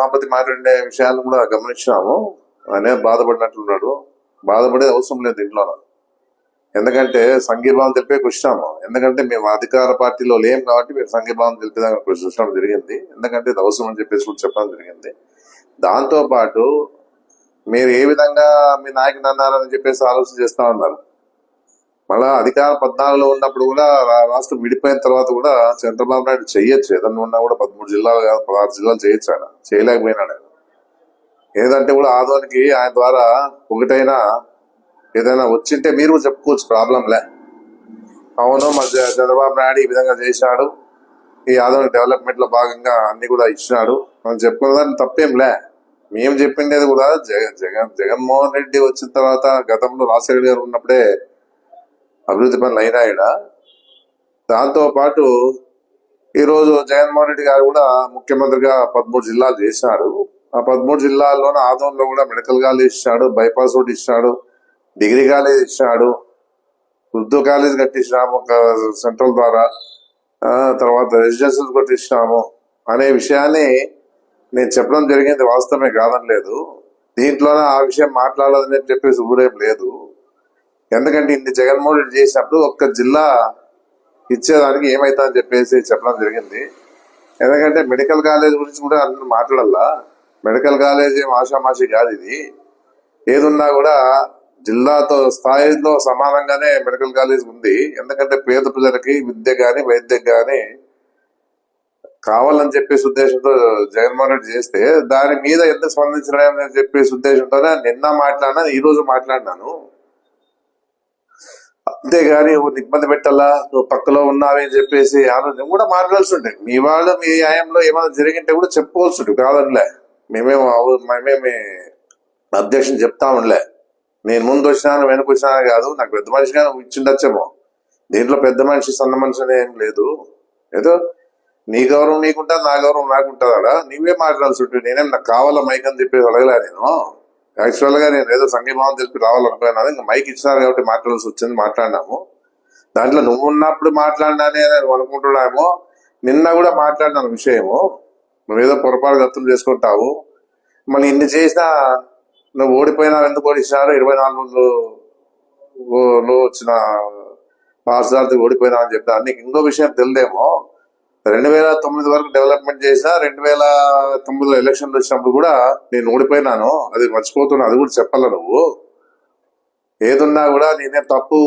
ఉమాపతి మాట్లాడే విషయాలు కూడా గమనించినాము. ఆయన బాధపడినట్లున్నాడు బాధపడేది అవసరం లేదు ఇంట్లో. ఎందుకంటే సంఘీభావం తెలిపే వచ్చినాము. ఎందుకంటే మేము అధికార పార్టీలో లేం కాబట్టి మేము సంఘీభావం తెలిపేదానికి కృషి జరిగింది. ఎందుకంటే ఇది అవసరం అని చెప్పేసి కూడా చెప్పడం జరిగింది. దాంతో పాటు మీరు ఏ విధంగా మీ నాయకుడు అన్నారని చెప్పేసి ఆలోచన చేస్తా ఉన్నారు. మళ్ళా అధికార పద్నాలుగులో ఉన్నప్పుడు కూడా రాష్ట్రం విడిపోయిన తర్వాత కూడా చంద్రబాబు నాయుడు చేయొచ్చు. ఏదన్నా ఉన్నా కూడా పదమూడు జిల్లాలు కాదు పదహారు జిల్లాలు చేయొచ్చు ఆయన. చేయలేకపోయినాడు ఆయన. ఏదంటే కూడా ఆదోనికి ఆయన ద్వారా ఒకటైనా ఏదైనా వచ్చింటే మీరు కూడా చెప్పుకోవచ్చు ప్రాబ్లం లే. అవును మా చంద్రబాబు నాయుడు ఈ విధంగా చేశాడు. ఈ ఆదోని డెవలప్మెంట్లో భాగంగా అన్ని కూడా ఇచ్చినాడు. మనం చెప్పుకున్న దాన్ని తప్పేం లే. మేము చెప్పిండేది కూడా జగన్ జగన్ జగన్మోహన్ రెడ్డి వచ్చిన తర్వాత గతంలో రాజశేఖర్ గారు ఉన్నప్పుడే అభివృద్ధి పనులు అయినాయిడ? దాంతో పాటు ఈరోజు జగన్మోహన్ రెడ్డి గారు కూడా ముఖ్యమంత్రిగా పదమూడు జిల్లాలు చేశాడు. ఆ పదమూడు జిల్లాల్లోనే ఆదోన్లో కూడా మెడికల్ కాలేజ్ ఇచ్చాడు బైపాస్ రోడ్ ఇచ్చాడు డిగ్రీ కాలేజ్ ఇచ్చాడు ఉర్దూ కాలేజ్ కట్టించినాము ఒక సెంట్రల్ ద్వారా ఆ, తర్వాత రెసిడెన్షియల్ కట్టించినాము అనే విషయాన్ని నేను చెప్పడం జరిగింది వాస్తవమే కాదని లేదు దీంట్లోనే ఆ విషయం మాట్లాడాలని చెప్పేసి ఊరేం లేదు. ఎందుకంటే ఇన్ని జగన్మోహన్ రెడ్డి చేసినప్పుడు ఒక్క జిల్లా ఇచ్చేదానికి ఏమైతుందని చెప్పేసి చెప్పడం జరిగింది. ఎందుకంటే మెడికల్ కాలేజ్ గురించి కూడా అందరూ మాట్లాడాలా. మెడికల్ కాలేజ్ ఏం ఆషామాషి కాదు ఇది. ఏదున్నా కూడా జిల్లాతో స్థాయిలో సమానంగానే మెడికల్ కాలేజ్ ఉంది. ఎందుకంటే పేద ప్రజలకి విద్య కానీ వైద్యం కానీ కావాలని చెప్పేసి ఉద్దేశంతో జగన్మోహన్ రెడ్డి చేస్తే దాని మీద ఎంత స్పందించడం చెప్పేసి ఉద్దేశంతోనే నిన్న మాట్లాడినా ఈ రోజు మాట్లాడినాను. అంతేగాని నువ్వు ఇబ్బంది పెట్టాలా? నువ్వు పక్కలో ఉన్నావని చెప్పేసి ఆలోచన. కూడా మాట్లాడాల్సి ఉంటుంది మీ వాళ్ళు మీ న్యాయంలో ఏమైనా జరిగింటే కూడా చెప్పుకోవాల్సి ఉంటుంది కాదనిలే. మేమేమో మేమేమి అబ్జెక్షన్ చెప్తా ఉండలే నేను ముందు వచ్చినాను వెనక వచ్చినాను కాదు. నాకు పెద్ద మనిషిగా ఇచ్చిండొచ్చేమో. దీంట్లో పెద్ద మనిషి సన్న మనిషి అని ఏం లేదు. ఏదో నీ గౌరవం నీకుంటా నా గౌరవం నాకుంటుందా నీవే మాట్లాడాల్సి ఉంటుంది నేనేం నాకు కావాలా మైక్ అని చెప్పేసి అడగలే నేను? యాక్చువల్గా నేను ఏదో సంఘీభావం తెలిపి రావాలనుకున్నాను. ఇంకా మైక్ ఇచ్చినారు కాబట్టి మాట్లాడాల్సి వచ్చింది మాట్లాడినాము. దాంట్లో నువ్వు ఉన్నప్పుడు మాట్లాడినానే అనుకుంటున్నామో నిన్న కూడా మాట్లాడినాను విషయము. నువ్వేదో పొరపాటు అర్థం చేసుకుంటావు. మళ్ళీ ఇన్ని చేసినా నువ్వు ఓడిపోయినా ఎందుకు ఓడిచ్చినారు ఇరవై నాలుగు రోజులు వచ్చిన పార్సార్థి ఓడిపోయినా అని చెప్పినా నీకు ఇంకో విషయం తెలియదేమో. రెండు వేల తొమ్మిది వరకు డెవలప్మెంట్ చేసినా రెండు వేల తొమ్మిదిలో ఎలక్షన్లు వచ్చినప్పుడు కూడా నేను ఓడిపోయినాను. అది మర్చిపోతున్నా అది కూడా చెప్పాల నువ్వు? ఏదున్నా కూడా నేనేం తప్పు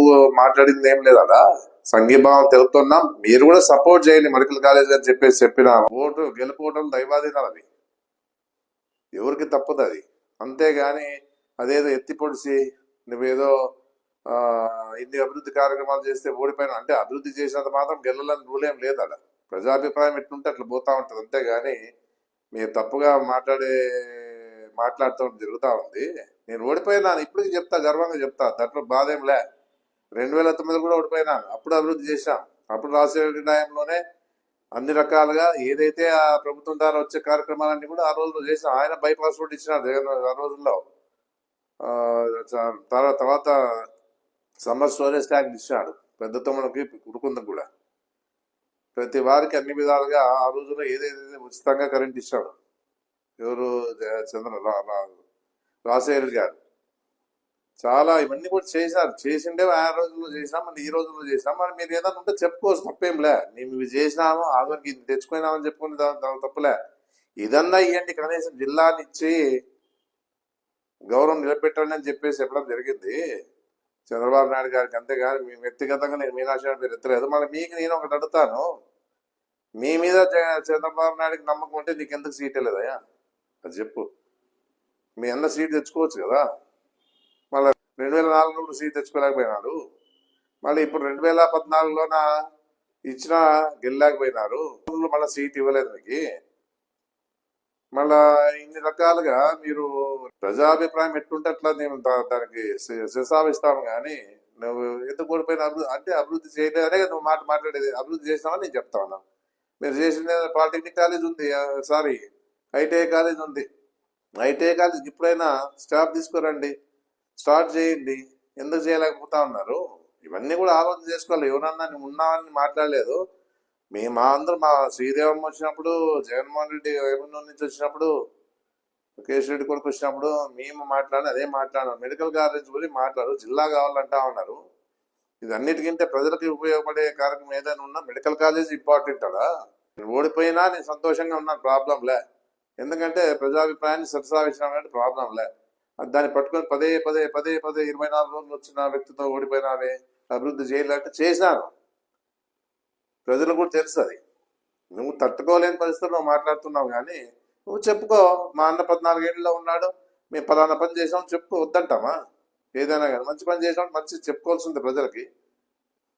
మాట్లాడింది ఏం లేదడా సంఘీభావం తెలుపుతున్నాం. మీరు కూడా సపోర్ట్ చేయండి మెడికల్ కాలేజ్ అని చెప్పేసి చెప్పిన. ఓటు గెలుపోవటం దైవాధీనం అది. ఎవరికి తప్పదు అది. అంతేగాని అదేదో ఎత్తి పొడిసి నువ్వేదో ఇన్ని అభివృద్ధి కార్యక్రమాలు చేస్తే ఓడిపోయినా. అంటే అభివృద్ధి చేసినంత మాత్రం గెలలని రూలేం ఏం లేదు అలా. ప్రజాభిప్రాయం ఎట్లుంటే అట్లా పోతూ ఉంటుంది. అంతేగాని మీరు తప్పుగా మాట్లాడే మాట్లాడుతూ జరుగుతా ఉంది. నేను ఓడిపోయినాను. ఇప్పటికి చెప్తా గర్వంగా చెప్తా. దాంట్లో బాధ ఏం లే రెండు వేల తొమ్మిది కూడా ఓడిపోయినాను. అప్పుడు అభివృద్ధి చేశాం. అప్పుడు రాజశేఖర టైంలోనే అన్ని రకాలుగా ఏదైతే ఆ ప్రభుత్వం ద్వారా వచ్చే కార్యక్రమాలన్నీ కూడా ఆ రోజుల్లో చేసాం ఆయన బైపాస్ రోడ్ ఇచ్చినారు జగన్ ఆ రోజుల్లో. చ- తర్వాత సమ్మర్ స్టోరేజ్ ట్యాంక్ ఇచ్చినాడు. పెద్ద తమ్ముడికి కుడుకుందాం కూడా. ప్రతి వారికి అన్ని విధాలుగా ఆ రోజుల్లో ఏదైతే ఉచితంగా కరెంట్ ఇచ్చాడు ఎవరు చంద్ర రా- రాజశేఖర్ గారు. చాలా ఇవన్నీ కూడా చేశారు. చేసిండే ఆ రోజుల్లో చేసినాం మళ్ళీ ఈ రోజుల్లో చేసినాం. మరి మీరు ఏదైనా ఉంటే చెప్పుకోవచ్చు తప్పేంలే. మేము ఇవి చేసినాము ఆఖరికి ఇది తెచ్చుకున్నామని చెప్పుకుని దాని తప్పులే. ఇదన్నా ఇవ్వండి కనీసం జిల్లాని ఇచ్చి గౌరవం నిలబెట్టండి అని చెప్పేసి చెప్పడం జరిగింది. చంద్రబాబు నాయుడు గారికి అంతేగాని మీ వ్యక్తిగతంగా నేను మీనాక్షి గారి పేరు ఎత్తలేదు. మళ్ళీ మీకు నేను ఒకటి అడుగుతాను. మీ మీద చంద్రబాబు నాయుడుకి నమ్మకం ఉంటే నీకు ఎందుకు సీట్ లేదయ్యా అది చెప్పు. మీ అన్న సీట్ తెచ్చుకోవచ్చు కదా? మళ్ళీ రెండు వేల నాలుగులో సీట్ తెచ్చుకోలేకపోయినాడు. మళ్ళీ ఇప్పుడు రెండు వేల పద్నాలుగులోన ఇచ్చిన గెలలేకపోయినారు. మళ్ళీ సీట్ ఇవ్వలేదు మీకు. మళ్ళా ఇన్ని రకాలుగా మీరు ప్రజాభిప్రాయం ఎట్లుంటే అట్లా నేను దానికి శ- శిశావిస్తాను కానీ నువ్వు ఎందుకు ఓడిపోయిన అభివృద్ధి అంటే అభివృద్ధి చేయలేదనే కదా నువ్వు మాట మాట్లాడేది. అభివృద్ధి చేసినావని నేను చెప్తా ఉన్నాను మీరు చేసిన పాలిటెక్నిక్ కాలేజ్ ఉంది సారీ ఐటీఐ కాలేజ్ ఉంది. ఐటీఐ కాలేజ్ ఇప్పుడైనా స్టాఫ్ తీసుకురండి స్టార్ట్ చేయండి. ఎందుకు చేయలేకపోతా ఉన్నారు? ఇవన్నీ కూడా ఆలోచన చేసుకోవాలి. ఎవరన్నా నువ్వు ఉన్నావని మాట్లాడలేదు. మేము అందరం మా శ్రీదేవమ్మ వచ్చినప్పుడు జగన్మోహన్ రెడ్డి ఏమన్నా నుంచి వచ్చినప్పుడు ముఖేష్ రెడ్డి కొడుకు వచ్చినప్పుడు మేము మాట్లాడి అదే మాట్లాడాం మెడికల్ కాలేజ్ గురించి మాట్లాడు జిల్లా కావాలంటా ఉన్నారు. ఇది అన్నిటికంటే ప్రజలకు ఉపయోగపడే కార్యక్రమం ఏదైనా ఉన్నా మెడికల్ కాలేజ్ ఇంపార్టెంట్ అలా ఓడిపోయినా నేను సంతోషంగా ఉన్నాను ప్రాబ్లం లే. ఎందుకంటే ప్రజాభిప్రాయాన్ని సత్సావించడం ప్రాబ్లం లే. దాన్ని పట్టుకొని పదే పదే పదే పదే ఇరవై నాలుగు రోజులు వచ్చిన వ్యక్తితో ఓడిపోయినావే అభివృద్ధి చేయాలంటే చేసినాను ప్రజలకు కూడా తెలుసు అది నువ్వు తట్టుకోలేని పరిస్థితుల్లో మాట్లాడుతున్నావు కానీ నువ్వు చెప్పుకో మా అన్న పద్నాలుగేళ్ళలో ఉన్నాడు మేము పలానా పని చేసాం చెప్పుకో వద్దంటామా? ఏదైనా కానీ మంచి పని చేసాం మంచి చెప్పుకోవాల్సింది ప్రజలకి.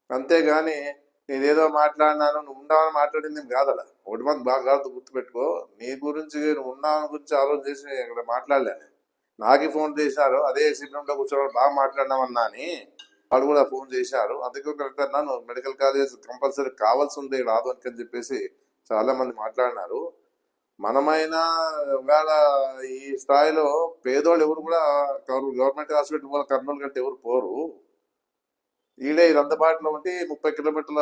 అంతేగాని నేనేదో మాట్లాడినాను నువ్వు ఉండవని మాట్లాడింది కాదు కాదలా ఒకటి మంది బాగా కాదు గుర్తుపెట్టుకో నీ గురించి నువ్వు ఉన్నావని గురించి ఆలోచన చేసి ఇక్కడ మాట్లాడలేను. నాకే ఫోన్ చేశారు అదే సిద్ధంలో కూర్చోవడం బాగా మాట్లాడినామన్నా అని వాళ్ళు కూడా ఫోన్ చేశారు. అందుకే కరెక్ట్ నన్ను మెడికల్ కాలేజ్ కంపల్సరీ కావాల్సి ఉంది రాదు అని చెప్పేసి చాలా మంది మాట్లాడినారు. మనమైనా వేళ ఈ స్థాయిలో పేదోళ్ళు ఎవరు కూడా గవర్నమెంట్ హాస్పిటల్ పోవాలి కర్నూలు కంటే ఎవరు పోరు. ఈడే ఇది అందుబాటులో ఉంటే ముప్పై కిలోమీటర్ల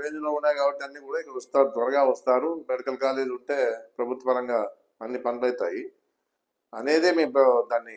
రేంజ్లో ఉన్నాయి కాబట్టి అన్ని కూడా ఇక్కడ వస్తారు త్వరగా వస్తారు. మెడికల్ కాలేజ్ ఉంటే ప్రభుత్వ పరంగా అన్ని పనులు అవుతాయి అనేదే మేము దాన్ని